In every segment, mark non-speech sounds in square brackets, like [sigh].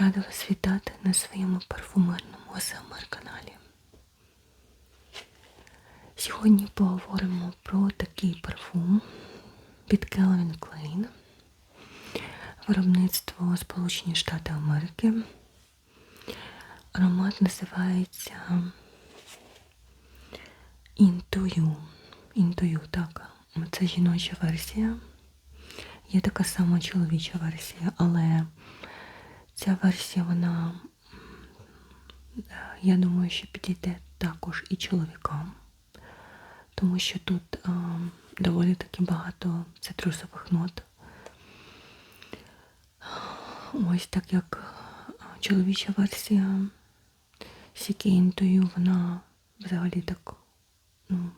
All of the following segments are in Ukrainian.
Рада вас вітати на своєму парфумерному АСМР каналі. Сьогодні поговоримо про такий парфум від Calvin Klein, виробництво Сполучені Штати Америки. Аромат називається You. Into так. Це жіноча версія. Є така сама чоловіча версія, але ця версія, вона, я думаю, що підійде також і чоловікам, тому що тут а, доволі таки багато цитрусових нот. Ось так як чоловіча версія Сікінтою, вона взагалі так, ну,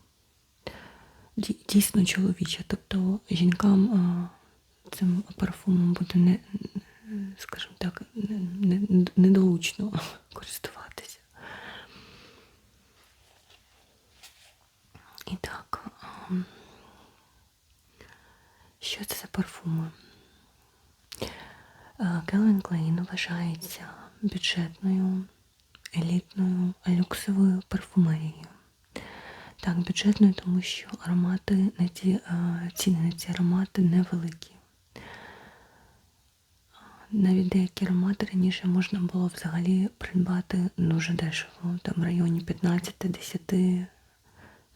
дійсно чоловіча. Тобто жінкам а, цим парфумом буде не, скажімо так, не, недоучно [laughs] користуватися. І так, що це за парфуми? Calvin Klein вважається бюджетною, елітною, люксовою парфумерією. Так, бюджетною, тому що аромати ці ціни на ці аромати невеликі. Навіть деякі аромати раніше можна було взагалі придбати дуже дешево, там в районі 15-10,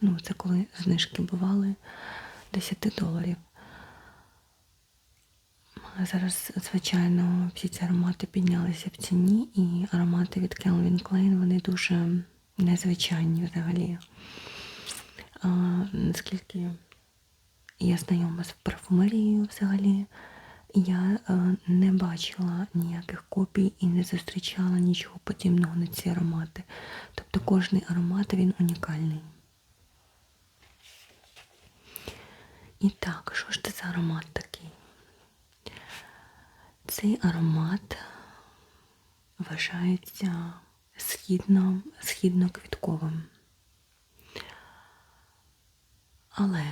ну це коли знижки бували, 10 доларів. А Зараз, звичайно, всі ці аромати піднялися в ціні, і аромати від Calvin Klein, вони дуже незвичайні взагалі. А, Наскільки я знайома з парфумерією взагалі, я е, не бачила ніяких копій і не зустрічала нічого подібного на ці аромати. Тобто кожний аромат він унікальний. І так, що ж це за аромат такий? Цей аромат вважається східно, східно-квітковим. Але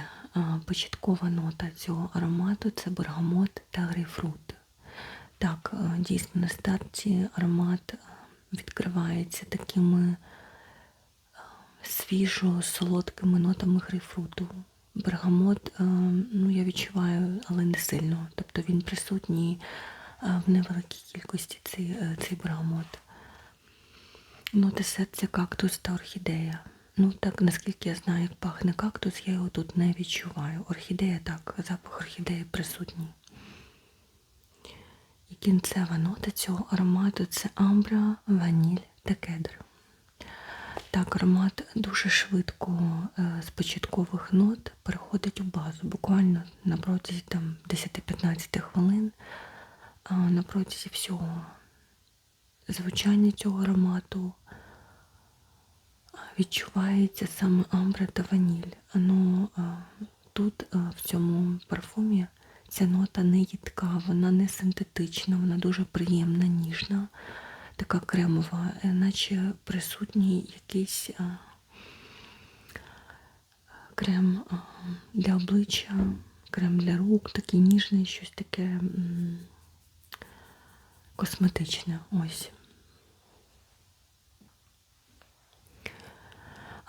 початкова нота цього аромату це бергамот та грейпфрут. Так, дійсно, на старті аромат відкривається такими свіжо-солодкими нотами грейпфруту. Бергамот, ну, я відчуваю, але не сильно. Тобто він присутній в невеликій кількості цей, цей бергамот. Ноти серця, кактус та орхідея. Ну, так, наскільки я знаю, як пахне кактус, я його тут не відчуваю. Орхідея так, запах орхідеї присутній. І кінцева нота цього аромату це амбра, ваніль та кедр. Так, аромат дуже швидко е, з початкових нот переходить у базу. Буквально на протязі 10-15 хвилин, на протязі всього звучання цього аромату відчувається саме амбра та ваніль. Ну, Тут в цьому парфумі ця нота не їдка, вона не синтетична, вона дуже приємна, ніжна, така кремова, е, наче присутній якийсь крем для обличчя, крем для рук, такий ніжний, щось таке косметичне. Ось.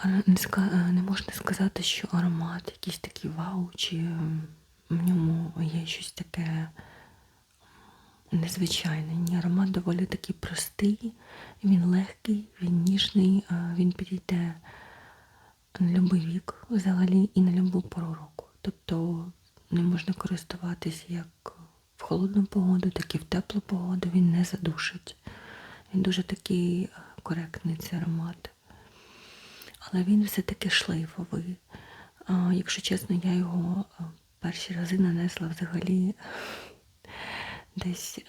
Не не можна сказати, що аромат якийсь такий вау, чи в ньому є щось таке незвичайне. Ні, аромат доволі такий простий, він легкий, він ніжний, він підійде на будь-який вік взагалі і на будь-яку пору року. Тобто не можна користуватись як в холодну погоду, так і в теплу погоду, він не задушить. Він дуже такий коректний цей аромат але він все-таки шлейфовий. Якщо чесно, я його перші рази нанесла взагалі [laughs] десь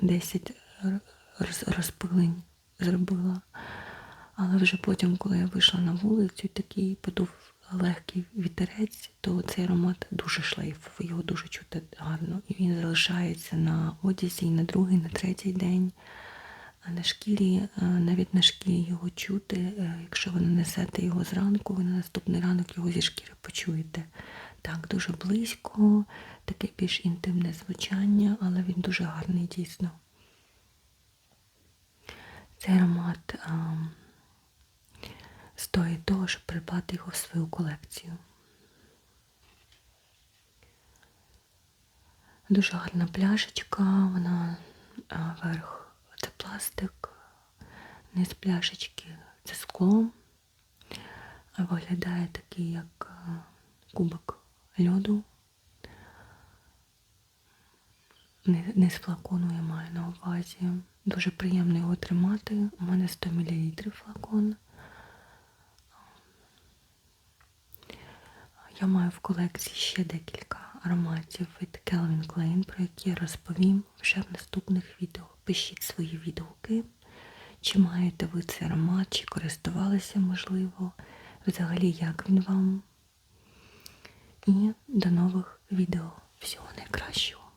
10 розпилень зробила. Але вже потім, коли я вийшла на вулицю, такий подув легкий вітерець, то цей аромат дуже шлейфовий, його дуже чути гарно. І він залишається на одязі і на другий, на третій день. На шкірі, е, навіть на шкірі його чути, е, якщо ви нанесете його зранку, ви на наступний ранок його зі шкіри почуєте. Так, дуже близько, таке більш інтимне звучання, але він дуже гарний дійсно. Цей аромат а, стоїть того, щоб придбати його в свою колекцію. Дуже гарна пляшечка, вона а, верх пластик, низ пляшечки це скло. А Виглядає такий, як кубок льоду. Не, не з флакону я маю на увазі. Дуже приємно його тримати. У мене 100 мл флакон. Я маю в колекції ще декілька ароматів від Calvin Klein, про які я розповім вже в наступних відео. Пишіть свої відгуки, чи маєте ви цей аромат, чи користувалися, можливо, взагалі як він вам. І до нових відео. Всього найкращого.